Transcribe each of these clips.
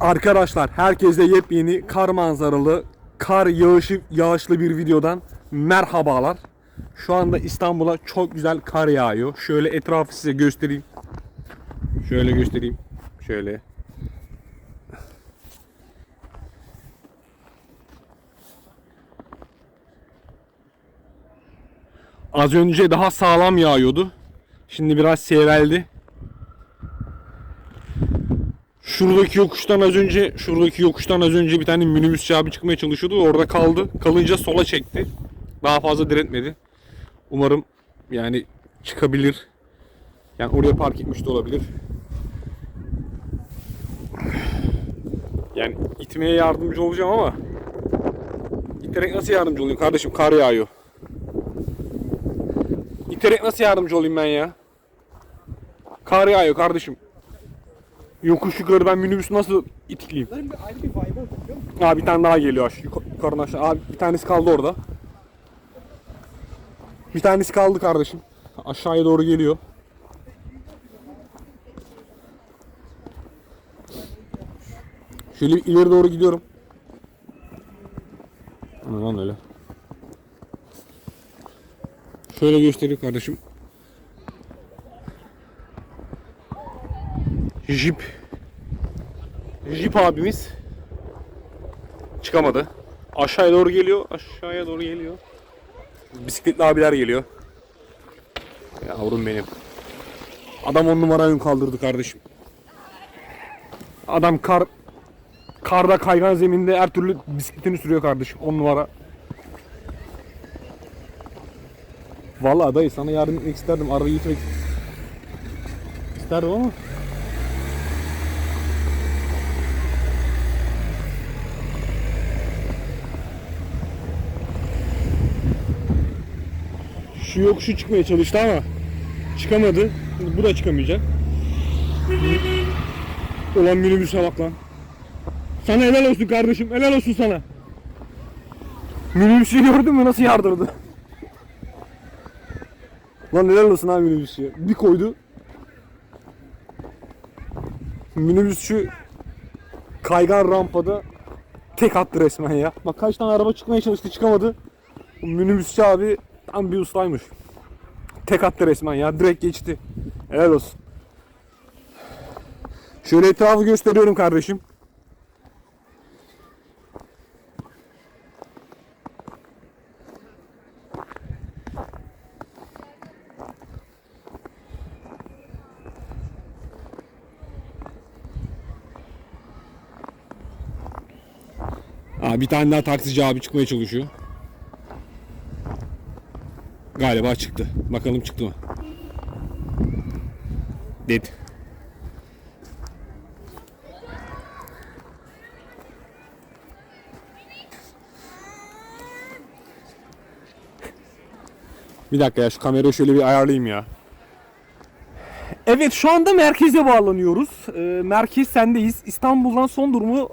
Arkadaşlar herkese yepyeni kar manzaralı, kar yağışı, yağışlı bir videodan merhabalar. Şu anda İstanbul'a çok güzel kar yağıyor. Şöyle etrafı size göstereyim. Şöyle göstereyim. Şöyle. Az önce daha sağlam yağıyordu. Şimdi biraz seyreldi. Şuradaki yokuştan az önce şuradaki yokuştan az önce bir tane minibüsçü abi çıkmaya çalışıyordu. Orada kaldı. Kalınca sola çekti. Daha fazla diretmedi. Umarım yani çıkabilir. Yani oraya park etmiş de olabilir. Yani itmeye yardımcı olacağım ama iterek nasıl yardımcı olayım kardeşim? Kar yağıyor. İterek nasıl yardımcı olayım ben ya? Kar yağıyor kardeşim. Yokuş yukarı ben minibüsü nasıl itikleyeyim? Bunların bir ayrı bir vibe oldu biliyor musun? Abi bir tane daha geliyor aşağı, yuka- yukarıdan aşağı. Abi bir tanesi kaldı orada. Bir tanesi kaldı kardeşim. Aşağıya doğru geliyor. Şöyle ileri doğru gidiyorum. Aman öyle. Şöyle göstereyim kardeşim. Jeep. Jeep abimiz çıkamadı. Aşağıya doğru geliyor. Aşağıya doğru geliyor. Bisikletli abiler geliyor. Yavrum benim. Adam on numara ön kaldırdı kardeşim. Adam kar karda kaygan zeminde her türlü bisikletini sürüyor kardeşim. On numara. Vallahi dayı sana yardım etmek isterdim. Arabayı itmek isterdim ama Şu yokuşu çıkmaya çalıştı ama çıkamadı. Bu da çıkamayacak. Ulan minibüse bak lan. Sana helal olsun kardeşim. Helal olsun sana. Minibüsü gördün mü nasıl yardırdı? Lan helal olsun abi minibüsü. Bir koydu. Minibüsçü kaygan rampada tek attı resmen ya. Bak kaç tane araba çıkmaya çalıştı çıkamadı. Minibüsçü abi tam bir ustaymış. Tek attı resmen ya. Direkt geçti. Helal olsun. Şöyle etrafı gösteriyorum kardeşim. Aa, bir tane daha taksici abi çıkmaya çalışıyor. Galiba çıktı. Bakalım çıktı mı? Dedi. Bir dakika ya şu kamerayı şöyle bir ayarlayayım ya. Evet şu anda merkeze bağlanıyoruz. Ee, merkez sendeyiz. İstanbul'dan son durumu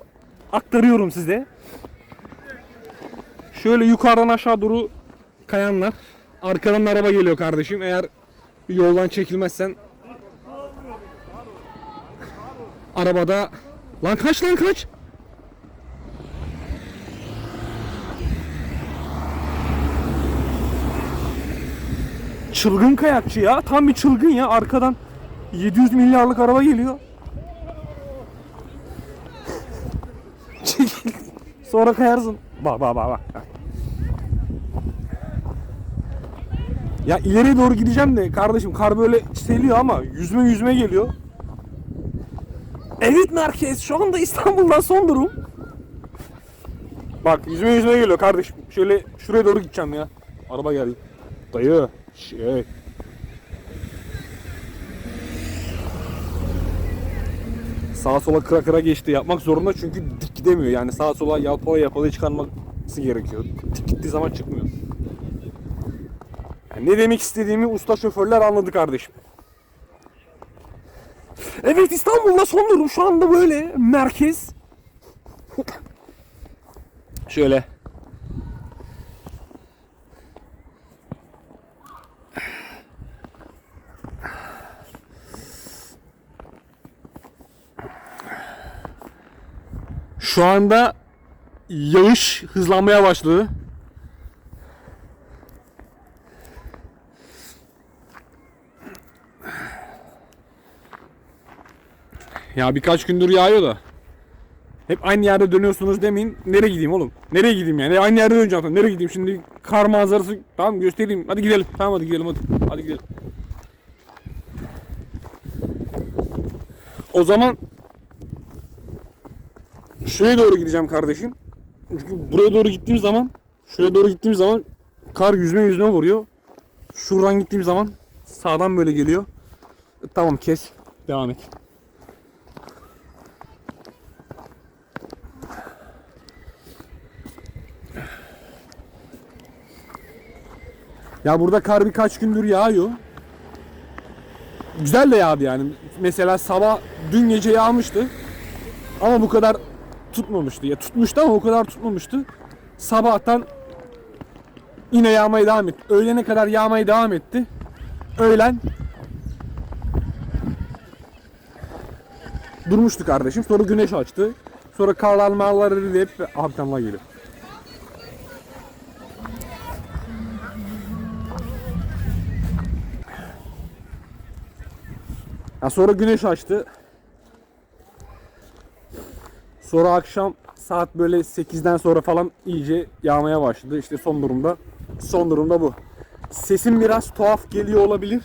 aktarıyorum size. Şöyle yukarıdan aşağı doğru kayanlar. Arkadan araba geliyor kardeşim. Eğer yoldan çekilmezsen arabada lan kaç lan kaç Çılgın kayakçı ya. Tam bir çılgın ya. Arkadan 700 milyarlık araba geliyor. Sonra kayarsın. Bak bak bak bak. Ya ileriye doğru gideceğim de kardeşim kar böyle seliyor ama yüzme yüzme geliyor. Evet merkez şu anda İstanbul'dan son durum. Bak yüzme yüzme geliyor kardeşim. Şöyle şuraya doğru gideceğim ya. Araba geldi. Dayı. Şey. Sağa sola kıra kıra geçti. Yapmak zorunda çünkü dik gidemiyor. Yani sağa sola yalpala yalpala çıkarması gerekiyor. Dik gittiği zaman çıkmıyor. Ne demek istediğimi usta şoförler anladı kardeşim. Evet İstanbul'da son durum şu anda böyle merkez. Şöyle. Şu anda yağış hızlanmaya başladı. Ya birkaç gündür yağıyor da. Hep aynı yerde dönüyorsunuz demeyin. Nereye gideyim oğlum? Nereye gideyim yani? Aynı yerde döneceğim. zaten. Nereye gideyim? Şimdi kar manzarası tamam göstereyim. Hadi gidelim. Tamam hadi gidelim hadi. Hadi gidelim. O zaman şuraya doğru gideceğim kardeşim. Çünkü buraya doğru gittiğim zaman şuraya doğru gittiğim zaman kar yüzme yüzme vuruyor. Şuradan gittiğim zaman sağdan böyle geliyor. Tamam kes. Devam et. Ya burada kar birkaç gündür yağıyor. Güzel de yağdı yani. Mesela sabah dün gece yağmıştı. Ama bu kadar tutmamıştı. Ya tutmuştu ama o kadar tutmamıştı. Sabahtan yine yağmaya devam etti. Öğlene kadar yağmaya devam etti. Öğlen durmuştu kardeşim. Sonra güneş açtı. Sonra karlar marlar eridi hep arkamdan geliyor. Sonra güneş açtı. Sonra akşam saat böyle 8'den sonra falan iyice yağmaya başladı. İşte son durumda son durumda bu. Sesim biraz tuhaf geliyor olabilir.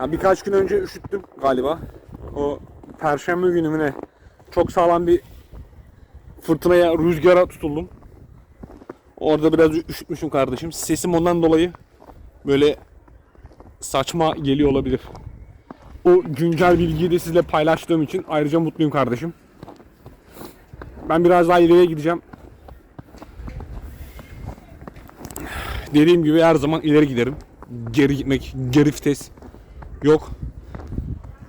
Ya birkaç gün önce üşüttüm galiba. O perşembe günü mü ne? Çok sağlam bir fırtınaya, rüzgara tutuldum. Orada biraz üşütmüşüm kardeşim. Sesim ondan dolayı böyle saçma geliyor olabilir. O güncel bilgiyi de sizle paylaştığım için ayrıca mutluyum kardeşim. Ben biraz daha ileriye gideceğim. Dediğim gibi her zaman ileri giderim. Geri gitmek, geri vites yok.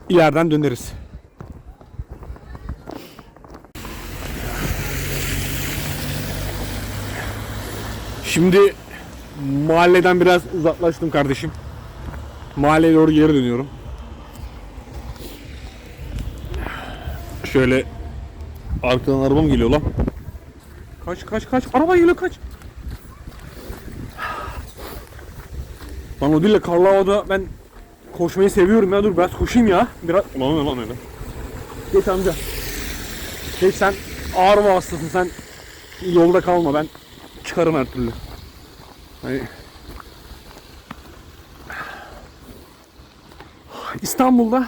İleriden döneriz. Şimdi mahalleden biraz uzaklaştım kardeşim. Mahalleye doğru geri dönüyorum. Şöyle arkadan araba mı geliyor lan? Kaç kaç kaç araba geliyor kaç. Lan o değil de karlı havada ben koşmayı seviyorum ya dur biraz koşayım ya. Biraz ulan ulan öyle. Geç amca. Geç sen ağır mı hastasın sen yolda kalma ben çıkarım her türlü. Hani İstanbul'da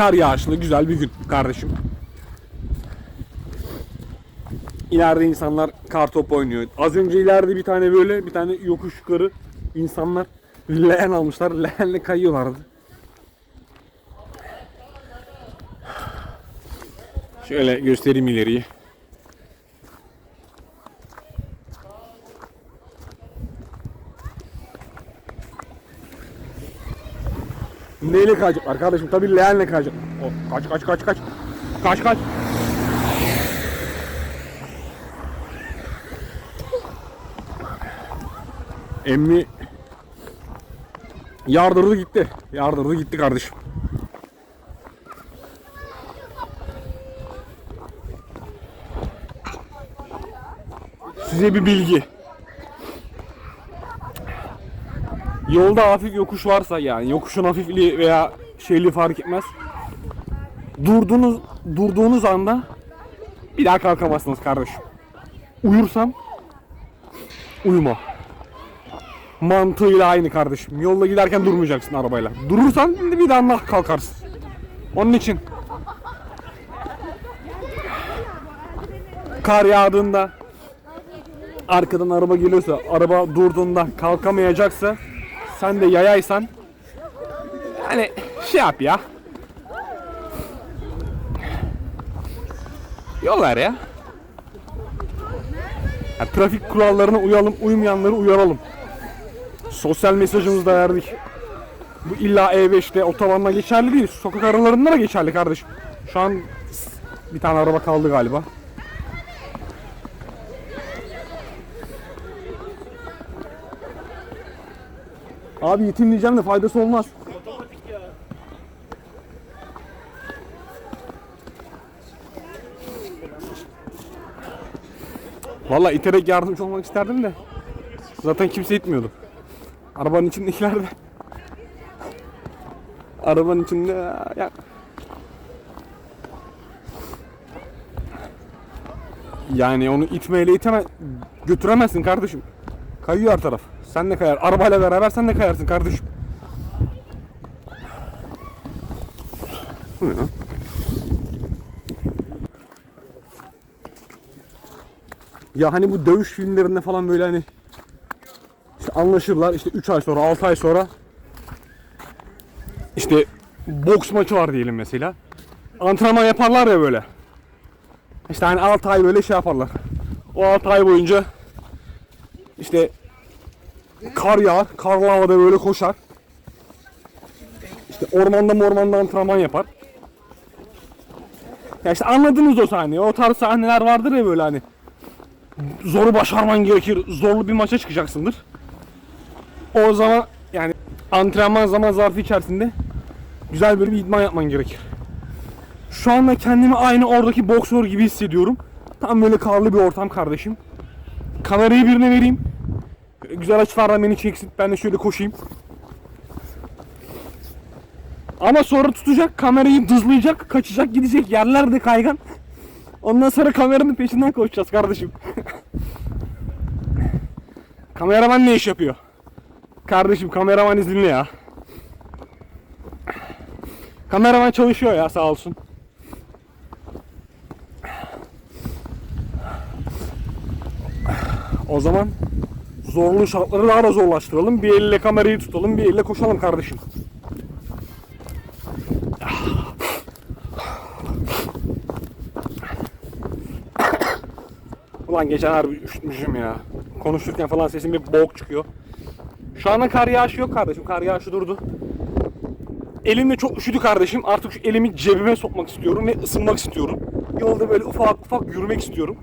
kar yağışlı güzel bir gün kardeşim. İleride insanlar kar topu oynuyor. Az önce ileride bir tane böyle bir tane yokuş yukarı insanlar leğen almışlar. Leğenle kayıyorlardı. Şöyle göstereyim ileriyi. Neyle kayacaklar kardeşim? Tabii leğenle kayacak. Oh, kaç kaç kaç kaç. Kaç kaç. Emmi yardırdı gitti. Yardırdı gitti kardeşim. Size bir bilgi. Yolda hafif yokuş varsa yani yokuşun hafifliği veya şeyliği fark etmez. Durduğunuz durduğunuz anda bir daha kalkamazsınız kardeşim. Uyursam uyuma. Mantığıyla aynı kardeşim. Yolda giderken durmayacaksın arabayla. Durursan bir daha kalkarsın. Onun için kar yağdığında arkadan araba geliyorsa, araba durduğunda kalkamayacaksa sen de yayaysan hani şey yap ya. Yol ver ya. ya trafik kurallarına uyalım, uymayanları uyaralım. Sosyal mesajımızı da verdik. Bu illa E5'te otobanla geçerli değil. Sokak aralarında da geçerli kardeşim. Şu an bir tane araba kaldı galiba. Abi yetimleyeceğim de faydası olmaz. Valla iterek yardımcı olmak isterdim de. Zaten kimse itmiyordu. Arabanın içindekiler de. Arabanın içinde ya. Yani onu itmeyle iteme götüremezsin kardeşim. Kayıyor her taraf. Sen de kayar. Arabayla beraber sen de kayarsın kardeşim. Bu ne lan? Ya hani bu dövüş filmlerinde falan böyle hani işte anlaşırlar işte 3 ay sonra 6 ay sonra işte boks maçı var diyelim mesela. Antrenman yaparlar ya böyle. İşte hani 6 ay böyle şey yaparlar. O 6 ay boyunca işte kar yağar, karlı havada böyle koşar. İşte ormanda ormanda antrenman yapar. Ya işte anladınız o sahneyi. O tarz sahneler vardır ya böyle hani. Zoru başarman gerekir. Zorlu bir maça çıkacaksındır. O zaman yani antrenman zaman zarfı içerisinde güzel böyle bir idman yapman gerekir. Şu anda kendimi aynı oradaki boksör gibi hissediyorum. Tam böyle karlı bir ortam kardeşim. Kamerayı birine vereyim. Güzel açılardan beni çeksin. Ben de şöyle koşayım. Ama sonra tutacak, kamerayı dızlayacak, kaçacak, gidecek. Yerlerde kaygan. Ondan sonra kameranın peşinden koşacağız kardeşim. Kameraman ne iş yapıyor? Kardeşim kameraman izinli ya. Kameraman çalışıyor ya sağ olsun. O zaman zorlu şartları daha da zorlaştıralım. Bir elle kamerayı tutalım, bir elle koşalım kardeşim. Ulan geçen harbi üşütmüşüm ya. Konuşurken falan sesim bir boğuk çıkıyor. Şu anda kar yağışı yok kardeşim. Kar yağışı durdu. Elim de çok üşüdü kardeşim. Artık şu elimi cebime sokmak istiyorum ve ısınmak istiyorum. Yolda böyle ufak ufak yürümek istiyorum.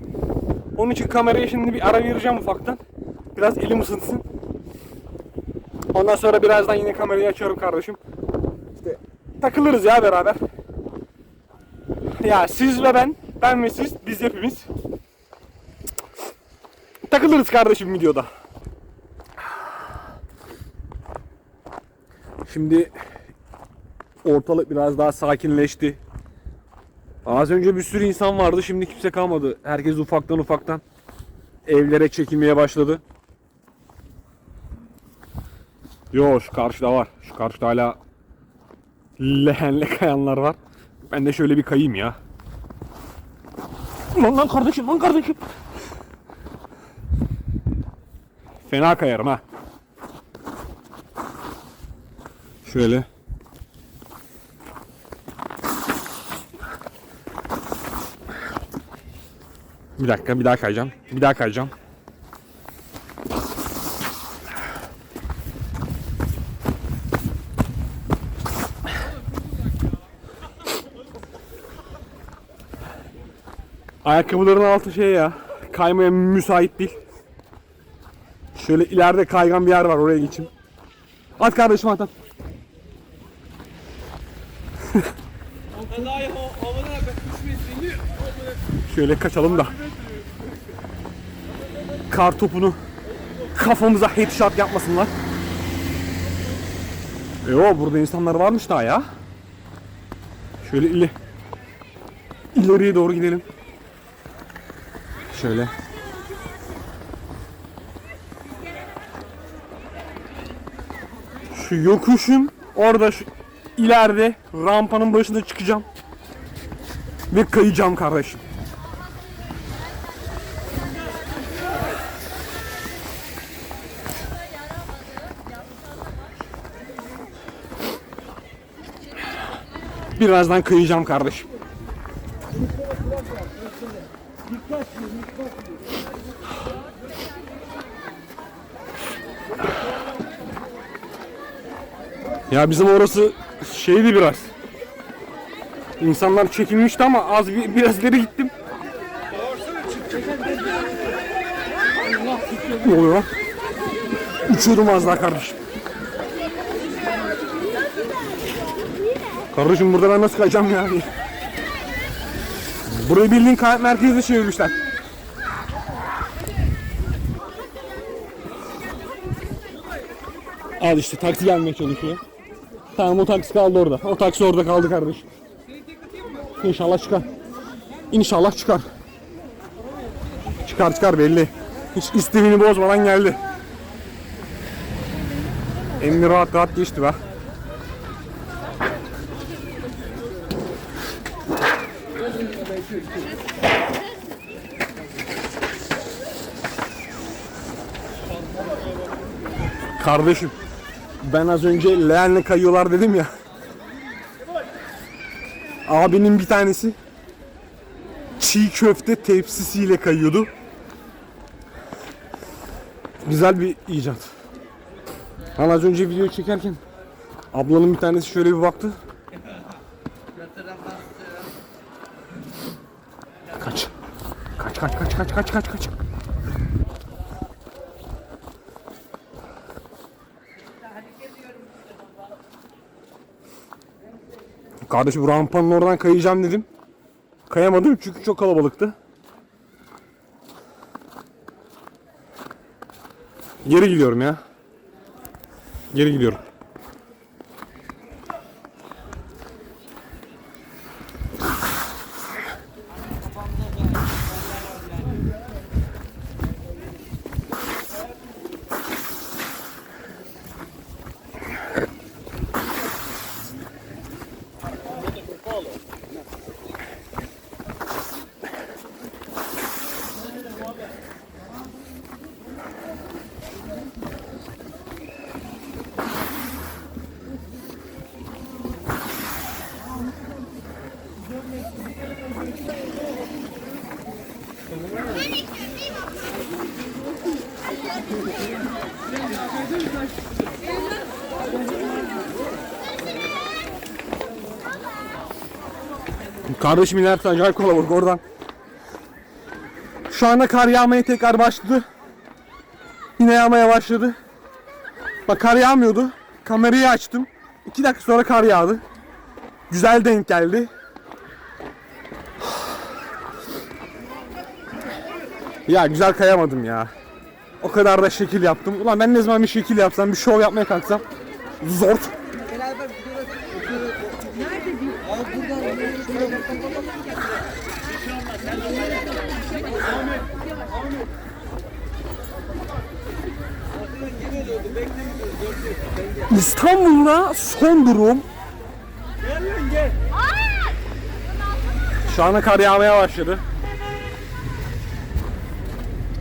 Onun için kameraya şimdi bir ara vereceğim ufaktan. Biraz elim ısınsın. Ondan sonra birazdan yine kamerayı açıyorum kardeşim. İşte takılırız ya beraber. Ya siz ve ben, ben ve siz, biz hepimiz takılırız kardeşim videoda. Şimdi ortalık biraz daha sakinleşti. Az önce bir sürü insan vardı, şimdi kimse kalmadı. Herkes ufaktan ufaktan evlere çekilmeye başladı. Yo şu karşıda var. Şu karşıda hala lehenle kayanlar var. Ben de şöyle bir kayayım ya. Lan lan kardeşim lan kardeşim. Fena kayarım ha. Şöyle. Bir dakika bir daha kayacağım. Bir daha kayacağım. Ayakkabıların altı şey ya. Kaymaya müsait değil. Şöyle ileride kaygan bir yer var oraya geçeyim. At kardeşim at at. Şöyle kaçalım da. Kar topunu kafamıza headshot yapmasınlar. E o burada insanlar varmış daha ya. Şöyle ileri ileriye doğru gidelim. Şöyle. Şu yokuşun orada şu ileride rampanın başında çıkacağım. Ve kayacağım kardeşim. Birazdan kayacağım kardeşim. Ya bizim orası şeydi biraz. İnsanlar çekilmişti ama az bir, biraz ileri gittim. Ne oluyor lan? Uçuyorum az daha kardeşim. Kardeşim burada ben nasıl kayacağım ya? Burayı bildiğin kayak merkezine çevirmişler. Al işte taksi gelmeye çalışıyor. Tamam o taksi kaldı orada. O taksi orada kaldı kardeş. İnşallah çıkar. İnşallah çıkar. Çıkar çıkar belli. Hiç istemini bozmadan geldi. Emmi rahat rahat geçti be. Kardeşim ben az önce leğenle kayıyorlar dedim ya. Abinin bir tanesi çiğ köfte tepsisiyle kayıyordu. Güzel bir icat. Ben az önce video çekerken ablanın bir tanesi şöyle bir baktı. Kaç. Kaç kaç kaç kaç kaç kaç kaç. Kardeşim rampanın oradan kayacağım dedim. Kayamadım çünkü çok kalabalıktı. Geri gidiyorum ya. Geri gidiyorum. Kardeşim inerse acayip kalabalık oradan. Şu anda kar yağmaya tekrar başladı. Yine yağmaya başladı. Bak kar yağmıyordu. Kamerayı açtım. 2 dakika sonra kar yağdı. Güzel denk geldi. Ya güzel kayamadım ya. O kadar da şekil yaptım. Ulan ben ne zaman bir şekil yapsam, bir şov yapmaya kalksam zor. İstanbul'da son durum. Şu anda kar yağmaya başladı.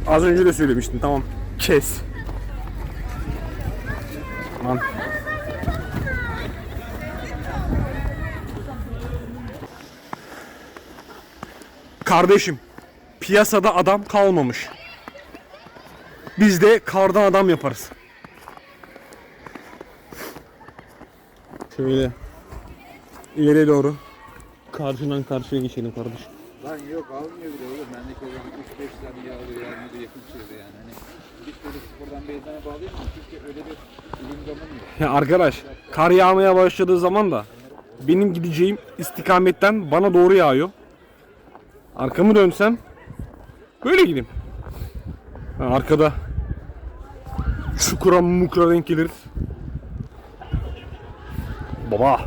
Az önce de söylemiştim tamam. Kes. Lan. Kardeşim, piyasada adam kalmamış. Biz de kardan adam yaparız. Şöyle ileriye doğru karşıdan karşıya geçelim kardeşim. Lan yok almıyor bile oğlum. Bendeki olan 3-5 tane yağlı yani de yakın sürede yani. Hani hiç böyle sıfırdan benzine bağlayayım mı? Çünkü öyle bir ürün gamım yok. Ya arkadaş kar yağmaya başladığı zaman da benim gideceğim istikametten bana doğru yağıyor. Arkamı dönsem böyle gideyim. Ha, arkada çukura mukra denk gelir. Baba.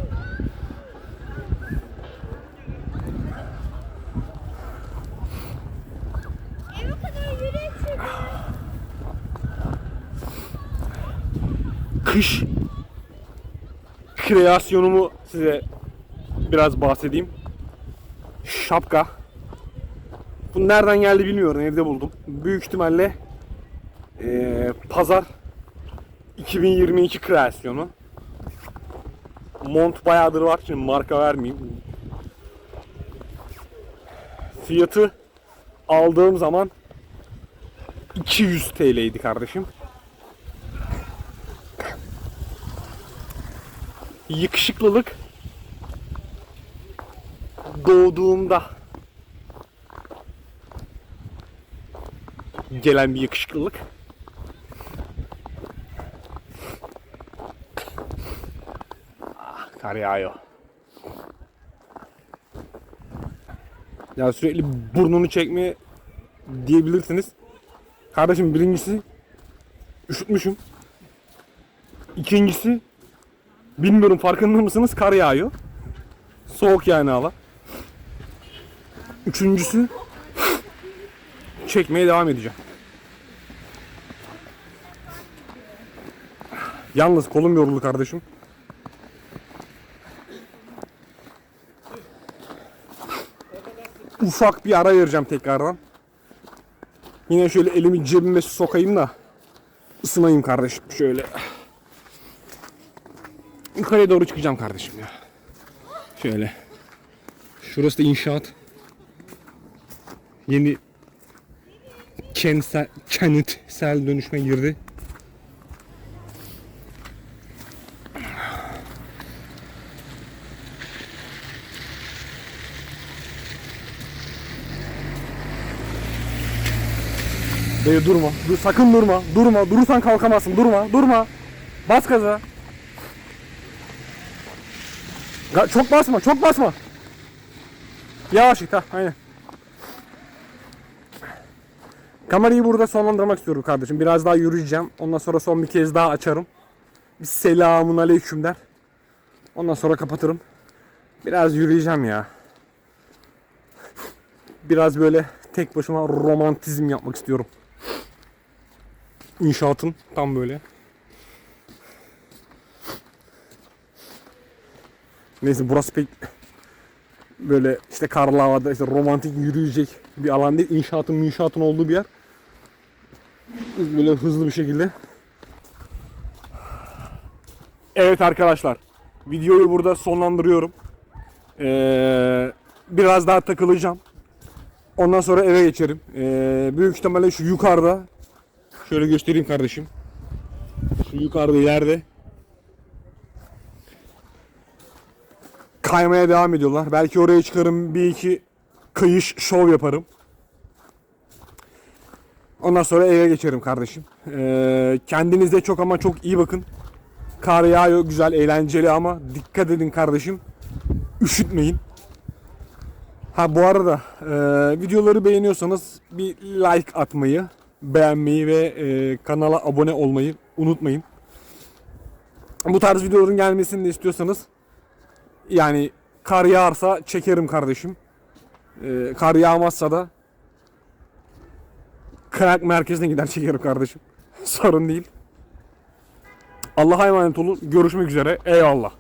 Kış kreasyonumu size biraz bahsedeyim. Şapka. Bu nereden geldi bilmiyorum. Evde buldum. Büyük ihtimalle eee, pazar 2022 kreasyonu. Mont bayağıdır var. Şimdi marka vermeyeyim. Fiyatı aldığım zaman 200 TL'ydi kardeşim. Yakışıklılık doğduğumda gelen bir yakışıklılık. Kar yağıyor. Ya sürekli burnunu çekme diyebilirsiniz. Kardeşim birincisi üşütmüşüm. İkincisi bilmiyorum farkında mısınız kar yağıyor. Soğuk yani hava. Üçüncüsü çekmeye devam edeceğim. Yalnız kolum yoruldu kardeşim. Ufak bir ara vereceğim tekrardan. Yine şöyle elimi cebime sokayım da ısınayım kardeşim şöyle. Yukarıya doğru çıkacağım kardeşim ya. Şöyle. Şurası da inşaat. Yeni kentsel, kentsel dönüşme girdi. Dayı durma. Dur, sakın durma. Durma. Durursan kalkamazsın. Durma. Durma. Bas gaza. Ga- çok basma. Çok basma. Yavaş git ha. Aynen. Kamerayı burada sonlandırmak istiyorum kardeşim. Biraz daha yürüyeceğim. Ondan sonra son bir kez daha açarım. Bir selamun aleyküm der. Ondan sonra kapatırım. Biraz yürüyeceğim ya. Biraz böyle tek başıma romantizm yapmak istiyorum. İnşaatın tam böyle. Neyse burası pek böyle işte karlı havada işte romantik yürüyecek bir alan değil. İnşaatın inşaatın olduğu bir yer. Böyle hızlı bir şekilde. Evet arkadaşlar. Videoyu burada sonlandırıyorum. Ee, biraz daha takılacağım. Ondan sonra eve geçerim. Ee, büyük ihtimalle şu yukarıda şöyle göstereyim kardeşim. Şu yukarıda ileride kaymaya devam ediyorlar. Belki oraya çıkarım bir iki kayış şov yaparım. Ondan sonra eve geçerim kardeşim. Ee, kendinize çok ama çok iyi bakın. Kar yağıyor güzel eğlenceli ama dikkat edin kardeşim. Üşütmeyin. Ha bu arada e, videoları beğeniyorsanız bir like atmayı, beğenmeyi ve e, kanala abone olmayı unutmayın. Bu tarz videoların gelmesini de istiyorsanız yani kar yağarsa çekerim kardeşim. E, kar yağmazsa da kayak merkezine gider çekerim kardeşim. Sorun değil. Allah'a emanet olun. Görüşmek üzere. Eyvallah.